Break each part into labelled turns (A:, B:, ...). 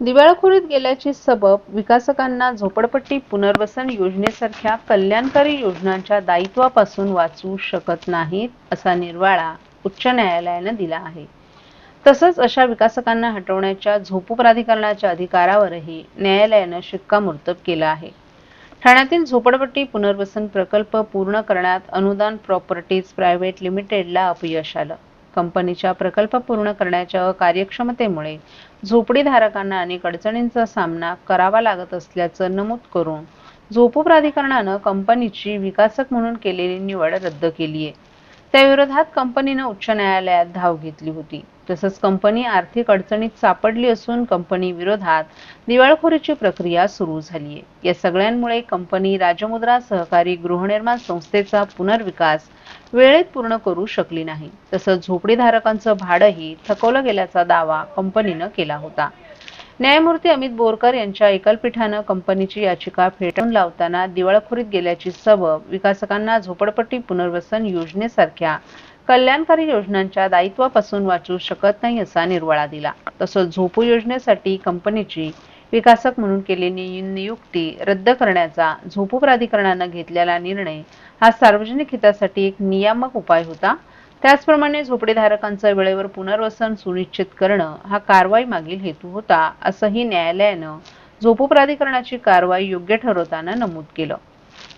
A: दिवाळखोरीत गेल्याची सबब विकासकांना झोपडपट्टी पुनर्वसन योजनेसारख्या कल्याणकारी योजनांच्या दायित्वापासून वाचू शकत नाहीत असा निर्वाळा उच्च न्यायालयानं दिला आहे. तसंच अशा विकासकांना हटवण्याच्या झोपू प्राधिकरणाच्या अधिकारावरही न्यायालयानं शिक्कामोर्तब केलं आहे. ठाण्यातील झोपडपट्टी पुनर्वसन प्रकल्प पूर्ण करण्यात अनुदान प्रॉपर्टीज प्रायव्हेट लिमिटेडला अपयश आलं. कंपनीच्या प्रकल्प पूर्ण करण्याच्या अकार्यक्षमतेमुळे झोपडीधारकांना अनेक अडचणींचा सामना करावा लागत असल्याचं नमूद करून झोपू प्राधिकरणानं कंपनीची विकासक म्हणून केलेली निवड रद्द केली आहे त्याविरोधात कंपनीनं उच्च न्यायालयात धाव घेतली होती. तसंच कंपनी आर्थिक अडचणीत सापडली असून कंपनी विरोधात दिवाळखोरीची प्रक्रिया सुरू झाली आहे या सगळ्यांमुळे कंपनी राजमुद्रा सहकारी गृहनिर्माण संस्थेचा पुनर्विकास वेळेत पूर्ण करू शकली नाही. तसंच झोपडीधारकांचं भाडंही थकवलं गेल्याचा दावा कंपनीनं केला होता. न्यायमूर्ती अमित बोरकर यांच्या एकलपीठानं कंपनीची याचिका फेटाळून लावताना दिवाळखोरीत गेल्याची सबब विकासकांना झोपडपट्टी पुनर्वसन योजनेसारख्या कल्याणकारी योजनांच्या दायित्वापासून वाचू शकत नाही असा निर्वाळा दिला. तसंच झोपू योजनेसाठी कंपनीची विकासक म्हणून केलेली नियुक्ती रद्द करण्याचा झोपू प्राधिकरणानं घेतलेला निर्णय हा सार्वजनिक हितासाठी एक नियामक उपाय होता. त्याचप्रमाणे झोपडेधारकांचं वेळेवर पुनर्वसन सुनिश्चित करणं हा कारवाई मागील हेतू होता असंही न्यायालयानं झोपू प्राधिकरणाची कारवाई योग्य ठरवताना नमूद केलं.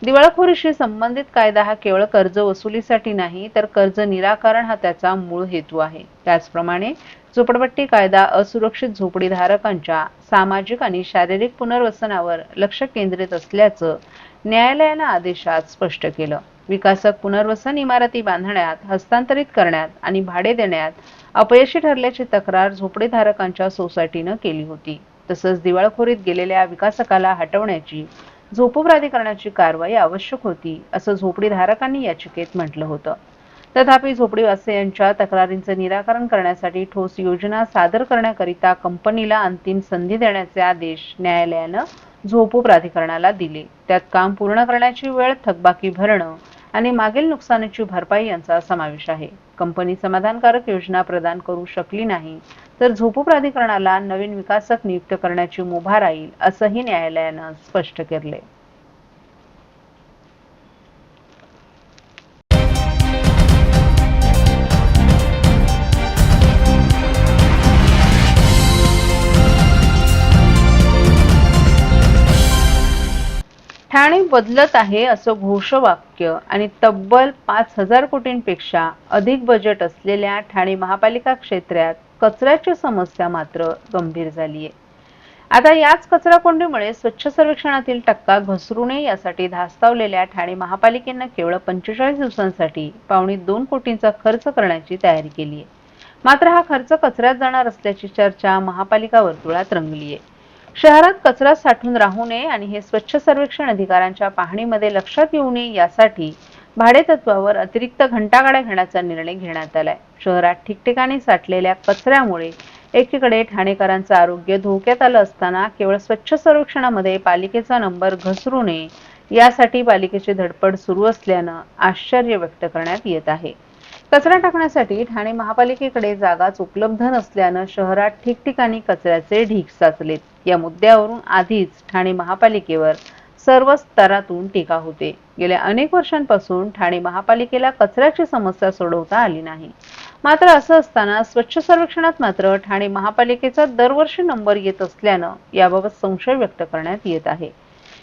A: दिवाळखोरीशी संबंधित कायदा हा केवळ कर्ज वसुलीसाठी नाही तर कर्ज निराकरण हा त्याचा मूळ हेतू आहे. त्याचप्रमाणे झोपडपट्टी कायदा असुरक्षित झोपडीधारकांच्या सामाजिक आणि शारीरिक पुनर्वसनावर लक्ष केंद्रित असल्याचं न्यायालयानं आदेशात स्पष्ट केलं. विकासक पुनर्वसन इमारती बांधण्यात हस्तांतरित करण्यात आणि भाडे देण्यात अपयशी ठरल्याची तक्रार झोपडेधारकांच्या सोसायटीनं केली होती. तसंच दिवाळखोरीत गेलेल्या विकासकाला हटवण्याची झोपू प्राधिकरणाची कारवाई आवश्यक होती असं झोपडीधारकांनी याचिकेत म्हटलं होतं. तथापि झोपडीवासियांच्या तक्रारींचं निराकरण करण्यासाठी ठोस योजना सादर करण्याकरिता कंपनीला अंतिम संधी देण्याचे आदेश न्यायालयानं झोपू प्राधिकरणाला दिले. त्यात काम पूर्ण करण्याची वेळ थकबाकी भरणं आणि मागील नुकसानीची भरपाई यांचा समावेश आहे. कंपनी समाधानकारक योजना प्रदान करू शकली नाही तर झोपू प्राधिकरणाला नवीन विकासक नियुक्त करण्याची मुभा राहील असंही न्यायालयानं स्पष्ट केले ठाणे बदलत आहे असं घोषवाक्य आणि तब्बल पाच हजार कोटींपेक्षा अधिक बजेट असलेल्या ठाणे महापालिका क्षेत्रात कचऱ्याची समस्या मात्र गंभीर झाली आहे आता याच कचरा कोंडीमुळे स्वच्छ सर्वेक्षणातील टक्का घसरू नये यासाठी धास्तावलेल्या ठाणे महापालिकेनं केवळ पंचेचाळीस दिवसांसाठी पावणे दोन कोटींचा खर्च करण्याची तयारी केली आहे मात्र हा खर्च कचऱ्यात जाणार असल्याची चर्चा महापालिका वर्तुळात रंगली आहे शहरात कचरा साठून राहू नये आणि हे स्वच्छ सर्वेक्षण अधिकाऱ्यांच्या पाहणीमध्ये लक्षात येऊ नये यासाठी भाडेतत्वावर अतिरिक्त घंटागाड्या घेण्याचा निर्णय घेण्यात आलाय. शहरात ठिकठिकाणी साठलेल्या कचऱ्यामुळे एकीकडे ठाणेकरांचं आरोग्य धोक्यात आलं असताना केवळ स्वच्छ सर्वेक्षणामध्ये पालिकेचा नंबर घसरू नये यासाठी पालिकेची धडपड सुरू असल्यानं आश्चर्य व्यक्त करण्यात येत आहे. कचरा टाकण्यासाठी ठाणे महापालिकेकडे जागाच उपलब्ध नसल्यानं शहरात ठिकठिकाणी कचऱ्याचे ढीग साचलेत. या मुद्द्यावरून आधीच ठाणे महापालिकेवर सर्व स्तरातून टीका होते. गेल्या अनेक वर्षांपासून ठाणे महापालिकेला कचऱ्याची समस्या सोडवता आली नाही. मात्र असं असताना स्वच्छ सर्वेक्षणात मात्र ठाणे महापालिकेचा दरवर्षी नंबर येत असल्यानं याबाबत संशय व्यक्त करण्यात येत आहे.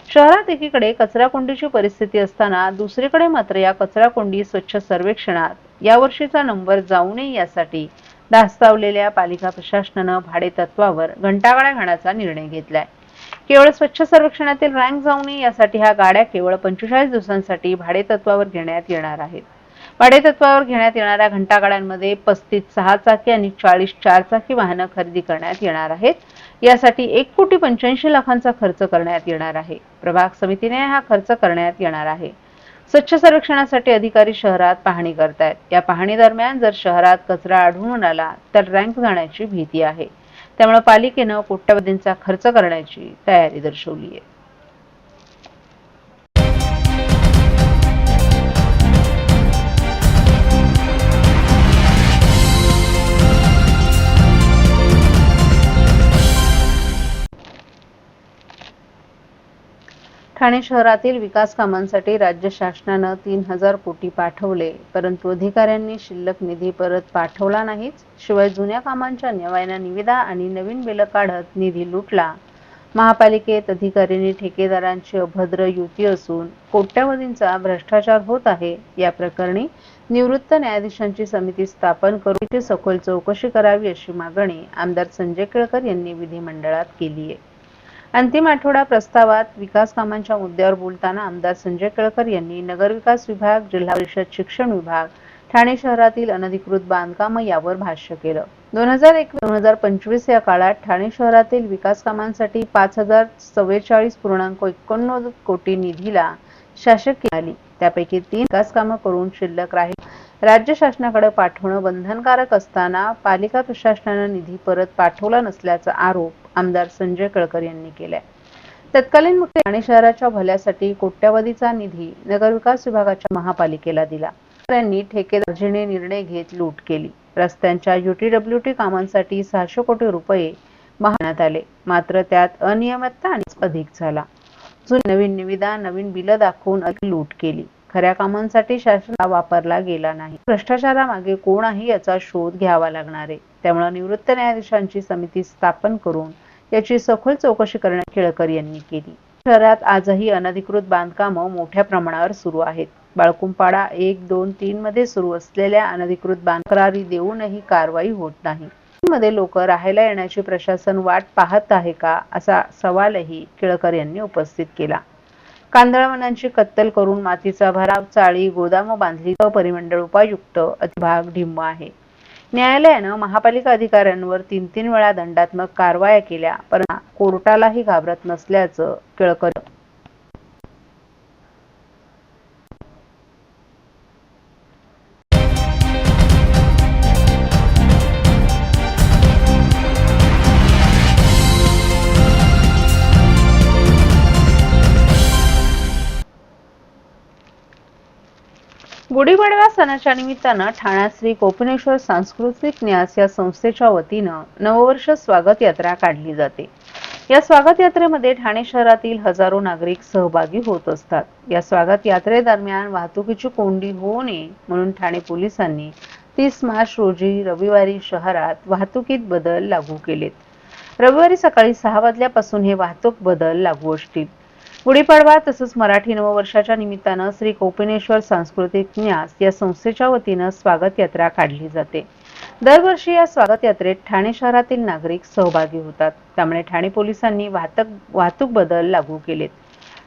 A: शहरात एकीकडे कचरा कोंडीची परिस्थिती असताना दुसरीकडे मात्र या कचरा कोंडी स्वच्छ सर्वेक्षणात यावर्षीचा नंबर जाऊ नये यासाठी धास्तावलेल्या पालिका प्रशासनानं भाडे तत्वावर घंटागाड्या घाण्याचा निर्णय घेतलाय. केवळ स्वच्छ सर्वेक्षणातील रँक जाऊ नये यासाठी ह्या गाड्या केवळ पंचेचाळीस दिवसांसाठी भाडे तत्वावर घेण्यात येणार आहेत. भाडे तत्वावर घेण्यात येणाऱ्या घंटागाड्यांमध्ये पस्तीस सहा चाकी आणि चाळीस चार चाकी वाहनं खरेदी करण्यात येणार आहेत. यासाठी एक कोटी पंच्याऐंशी लाखांचा खर्च करण्यात येणार आहे. प्रभाग समितीने हा खर्च करण्यात येणार आहे. स्वच्छ सर्वेक्षणासाठी अधिकारी शहरात पाहणी करतायत. या पाहणी दरम्यान जर शहरात कचरा आढळून आला तर रँक जाण्याची भीती आहे. त्यामुळे पालिकेनं कोट्यवधींचा खर्च करण्याची तयारी दर्शवली आहे ठाणे शहरातील विकास कामांसाठी राज्य शासनानं तीन हजार कोटी पाठवले परंतु अधिकाऱ्यांनी शिल्लक निधी परत पाठवला नाहीच. शिवाय जुन्या कामांच्या नव्याने निविदा आणि नवीन बिलं काढत निधी लुटला. महापालिकेत अधिकाऱ्यांनी ठेकेदारांची अभद्र युती असून कोट्यावधींचा भ्रष्टाचार होत आहे. या प्रकरणी निवृत्त न्यायाधीशांची समिती स्थापन करून सखोल चौकशी करावी अशी मागणी आमदार संजय केळकर यांनी विधिमंडळात केली आहे अंतिम आठवडा प्रस्तावात विकास कामांच्या मुद्द्यावर बोलताना आमदार संजय केळकर यांनी नगरविकास विभाग जिल्हा परिषद शिक्षण विभाग ठाणे शहरातील अनधिकृत बांधकाम यावर भाष्य केलं. दोन हजार एकवीस दोन हजार पंचवीस या काळात ठाणे शहरातील विकास कामांसाठी पाच हजार चव्वेचाळीस पूर्णांक एकोणनव्वद कोटी निधीला शासकीय आली. त्यापैकी तीन विकास कामं करून शिल्लक राहील. राज्य शासनाकडे पाठवणं बंधनकारक असताना पालिका प्रशासनानं निधी परत पाठवला नसल्याचा आरोप आमदार संजय कळकर यांनी केलाय. तत्कालीन मुख्य ठाणे शहराच्या भल्यासाठी कोट्यावधीचा निधी नगरविकास विभागाच्या महापालिकेला दिला. त्यांनी ठेकेदारजीने निर्णय घेत लूट केली. रस्त्यांच्या युटीडब्ल्यूटी कामांसाठी सहाशे कोटी रुपये वाहण्यात आले. मात्र त्यात अनियमितता आणि अधिक झाला. जुनी नवीन निविदा नवीन बिलं दाखवून लूट केली. खऱ्या कामांसाठी शासनाला वापरला गेला नाही. भ्रष्टाचारामागे कोण आहे याचा शोध घ्यावा लागणार आहे. त्यामुळे निवृत्त न्यायाधीशांची समिती स्थापन करून याची सखोल चौकशी करण्यात केळकर यांनी केली. शहरात आजही अनधिकृत बांधकामं मोठ्या प्रमाणावर सुरू आहेत. बाळकुंपाडा एक दोन तीन मध्ये सुरू असलेल्या अनधिकृत बांधकरारी देऊनही कारवाई होत नाही. मध्ये लोक राहायला येण्याची प्रशासन वाट पाहत आहे का? असा सवालही केळकर यांनी उपस्थित केला. कांदळवनांची कत्तल करून मातीचा भराव चाळी गोदाम बांधली व परिमंडळ उपायुक्त अतिभाग ढिम्म आहे. न्यायालयानं महापालिका अधिकाऱ्यांवर तीन तीन वेळा दंडात्मक कारवाया केल्या पण कोर्टालाही घाबरत नसल्याचं केळकर सणाच्या निमित्तानं ठाण्यात श्री कोपिनेश्वर सांस्कृतिक न्यास या संस्थेच्या वतीनं नववर्ष स्वागत यात्रा काढली जाते. या स्वागत यात्रेमध्ये ठाणे शहरातील हजारो नागरिक सहभागी होत असतात. या स्वागत यात्रेदरम्यान वाहतुकीची कोंडी होऊ नये म्हणून ठाणे पोलिसांनी तीस मार्च रोजी रविवारी शहरात वाहतुकीत बदल लागू केलेत. रविवारी सकाळी सहा वाजल्यापासून हे वाहतूक बदल लागू असतील. गुढीपाडवा तसंच मराठी नववर्षाच्या निमित्तानं श्री कोपिनेश्वर सांस्कृतिक न्यास या संस्थेच्या वतीनं स्वागत यात्रा काढली जाते. दरवर्षी या स्वागत यात्रेत ठाणे शहरातील नागरिक सहभागी होतात. त्यामुळे ठाणे पोलिसांनी वाहतूक वाहतूक बदल लागू केलेत.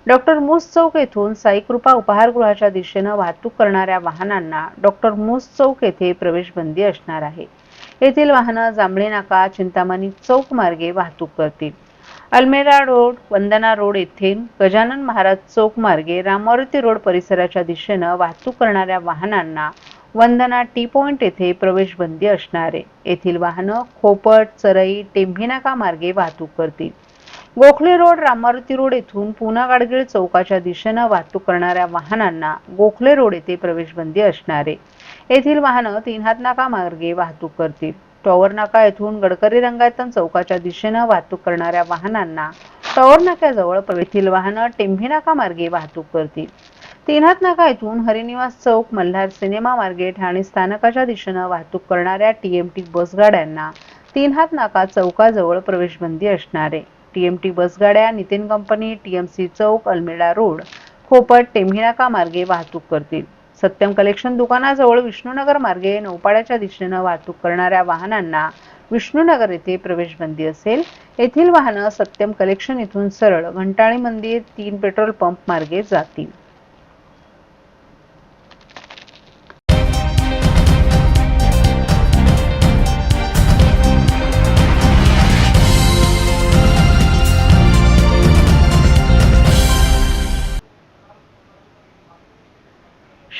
A: डॉक्टर मूस चौक येथून साईकृपा उपहारगृहाच्या दिशेनं वाहतूक करणाऱ्या वाहनांना डॉक्टर मूस चौक येथे प्रवेश बंदी असणार आहे. येथील वाहनं जांभळे नाका चिंतामणी चौक मार्गे वाहतूक करतील. अल्मेरा रोड वंदना रोड येथील गजानन महाराज चौक मार्गे रामारुती रोड परिसराच्या दिशेनं वाहतूक करणाऱ्या वाहनांना वंदना टी पॉइंट येथे प्रवेश बंदी असणार आहे. येथील वाहनं खोपट चरई टेंभिनाका मार्गे वाहतूक करतील. गोखले रोड रामारुती रोड येथून पुना गाडगीळ चौकाच्या दिशेनं वाहतूक करणाऱ्या वाहनांना गोखले रोड येथे प्रवेश बंदी असणार आहे. येथील वाहनं तीन हात नाका मार्गे वाहतूक करतील. टॉवर नाका येथून गडकरी रंगायतन चौकाच्या दिशेनं वाहतूक करणाऱ्या वाहनांना टॉवर नाक्याजवळ येथील वाहनं टेंभी नाका मार्गे वाहतूक करतील. तीनहात नाका येथून हरिनिवास चौक मल्हार सिनेमा मार्गे ठाणे स्थानकाच्या दिशेनं वाहतूक करणाऱ्या टीएमटी बसगाड्यांना तीनहात नाका चौकाजवळ प्रवेशबंदी असणार. आहे टीएमटी बसगाड्या नितीन कंपनी टीएमसी चौक अल्मेडा रोड खोपट टेंभिनाका मार्गे वाहतूक करतील. सत्यम कलेक्शन दुकानाजवळ विष्णुनगर मार्गे नौपाड्याच्या दिशेनं वाहतूक करणाऱ्या वाहनांना विष्णुनगर येथे प्रवेशबंदी असेल. येथील वाहनं सत्यम कलेक्शन इथून सरळ घंटाळी मंदिर तीन पेट्रोल पंप मार्गे जातील.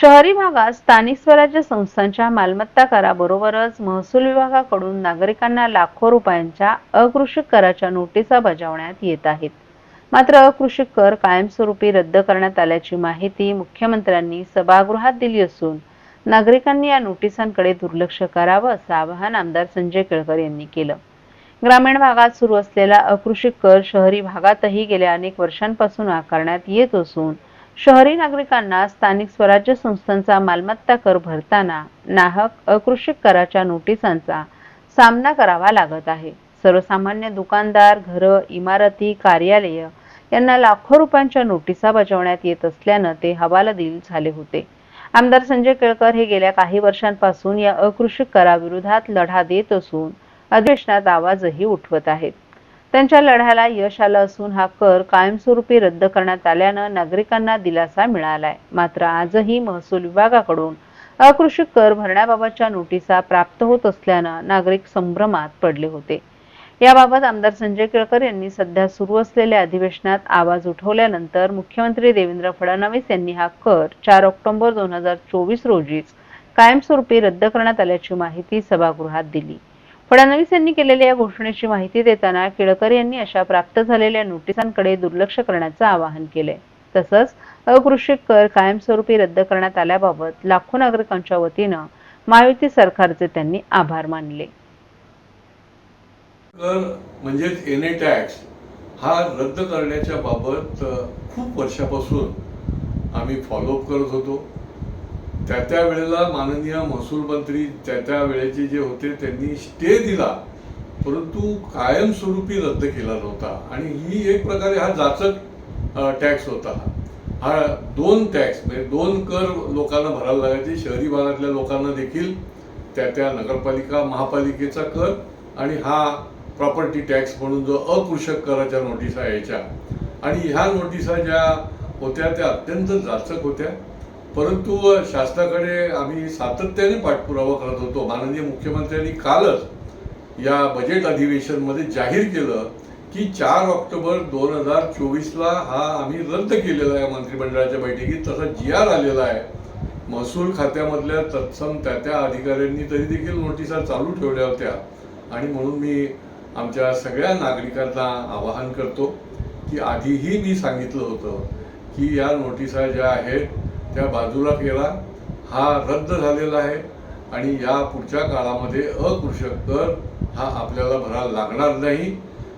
A: शहरी भागात स्थानिक स्वराज्य संस्थांच्या मालमत्ता कराबरोबरच महसूल विभागाकडून नागरिकांना लाखो रुपयांच्या अकृषिक कराच्या नोटिसा बजावण्यात येत आहेत. मात्र अकृषिक कर कायमस्वरूपी रद्द करण्यात आल्याची माहिती मुख्यमंत्र्यांनी सभागृहात दिली असून नागरिकांनी या नोटिसांकडे दुर्लक्ष करावं असं आवाहन आमदार संजय केळकर यांनी केलं. ग्रामीण भागात सुरू असलेला अकृषिक कर शहरी भागातही गेल्या अनेक वर्षांपासून आकारण्यात येत असून शहरी नागरिकांना स्थानिक स्वराज्य संस्थांचा मालमत्ता कर भरताना नाहक अकृषिक कराच्या नोटिसांचा सामना करावा लागत आहे. सर्वसामान्य दुकानदार घरं इमारती कार्यालय यांना लाखो रुपयांच्या नोटिसा बजावण्यात येत असल्यानं ते हवालदिल झाले होते. आमदार संजय केळकर हे गेल्या काही वर्षांपासून या अकृषिक कराविरोधात लढा देत असून अधिवेशनात आवाजही उठवत आहेत. त्यांच्या लढ्याला यश आलं असून हा कर कायमस्वरूपी रद्द करण्यात आल्यानं नागरिकांना दिलासा मिळालाय. मात्र आजही महसूल विभागाकडून अकृषी कर भरण्याबाबतच्या नोटिसा प्राप्त होत असल्यानं नागरिक संभ्रमात पडले होते. याबाबत आमदार संजय केळकर यांनी सध्या सुरू असलेल्या अधिवेशनात आवाज उठवल्यानंतर मुख्यमंत्री देवेंद्र फडणवीस यांनी हा कर चार ऑक्टोबर दोन हजार चोवीस रोजीच कायमस्वरूपी रद्द करण्यात आल्याची माहिती सभागृहात दिली. फडणवीस यांनी केलेल्या या घोषणेची माहिती देताना केळकर यांनी अशा प्राप्त झालेल्या नोटिसांकडे दुर्लक्ष करण्याचं आवाहन केले तसंच अकृषी कर कायमस्वरूपी रद्द करण्यात आल्याबाबत लाखो नागरिकांच्या वतीनं महायुती सरकारचे त्यांनी आभार मानले.
B: कर म्हणजेच एन ए टॅक्स हा रद्द करण्याच्या बाबत खूप वर्षापासून आम्ही फॉलोअप करत होतो. त्या त्या वेळेला माननीय महसूल मंत्री त्या त्या वेळेचे जे होते त्यांनी स्टे दिला. परंतु कायमस्वरूपी रद्द केला नव्हता. आणि ही एक प्रकारे हा जाचक टॅक्स होता. हा दोन टॅक्स म्हणजे दोन कर लोकांना भरायला लागायचे. शहरी भागातल्या लोकांना देखील त्या त्या नगरपालिका महापालिकेचा कर आणि हा प्रॉपर्टी टॅक्स म्हणून जो अकृषक कराच्या नोटिसा यायच्या. आणि ह्या नोटिसा ज्या होत्या त्या अत्यंत जाचक होत्या. परंतु शासनाकडे आम्ही सातत्याने पाठपुरावा करत होतो. माननीय मुख्यमंत्र्यांनी कालच या बजेट अधिवेशनमध्ये जाहीर केलं की चार ऑक्टोबर दोन हजार चोवीसला हा आम्ही रद्द केलेला आहे मंत्रिमंडळाच्या बैठकीत. तसा जी आर आलेला आहे. महसूल खात्यामधल्या तत्सम त्या त्या अधिकाऱ्यांनी तरी देखील नोटिसा चालू ठेवल्या होत्या. आणि म्हणून मी आमच्या सगळ्या नागरिकांना आवाहन करतो की आधीही मी सांगितलं होतं की या नोटिसा ज्या आहेत त्या बाजूला केला. हा रद्द झालेला आहे आणि या पुढच्या काळामध्ये अकृषक कर हा आपल्याला भरायला लागणार नाही.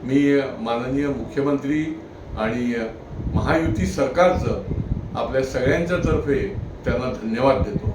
B: मी माननीय मुख्यमंत्री आणि महायुती सरकारचं आपल्या सगळ्यांच्या तर्फे त्यांना धन्यवाद देतो.